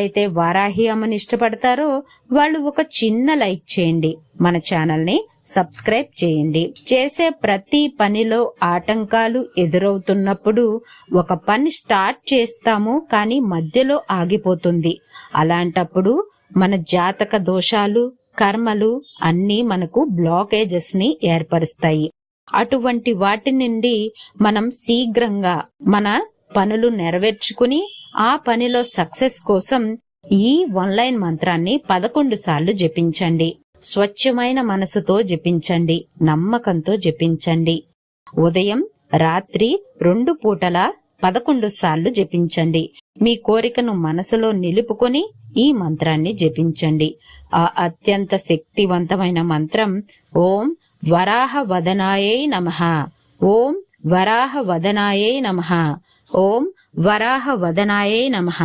అయితే వారాహి అమ్మని ఇష్టపడతారో వాళ్ళు ఒక చిన్న లైక్ చేయండి. మన ఛానల్ని సబ్స్క్రైబ్ చేయండి. చేసే ప్రతి పనిలో ఆటంకాలు ఎదురవుతున్నప్పుడు ఒక పని స్టార్ట్ చేస్తాము కానీ మధ్యలో ఆగిపోతుంది. అలాంటప్పుడు మన జాతక దోషాలు కర్మలు అన్నీ మనకు బ్లాకేజెస్ని ఏర్పరుస్తాయి. అటువంటి వాటి నుండి మనం శీఘ్రంగా మన పనులు నెరవేర్చుకుని ఆ పనిలో సక్సెస్ కోసం ఈ ఆన్లైన్ మంత్రాన్ని పదకొండు సార్లు జపించండి. స్వచ్ఛమైన మనసుతో జపించండి. నమ్మకంతో జపించండి. ఉదయం రాత్రి రెండు పూటల పదకొండు సార్లు జపించండి. మీ కోరికను మనసులో నిలుపుకొని ఈ మంత్రాన్ని జపించండి. ఆ అత్యంత శక్తివంతమైన మంత్రం ఓం వరాహ వదనాయే నమః. ఓం వరాహ వదనాయే నమః. ఓం వరాహ వదనాయే నమః.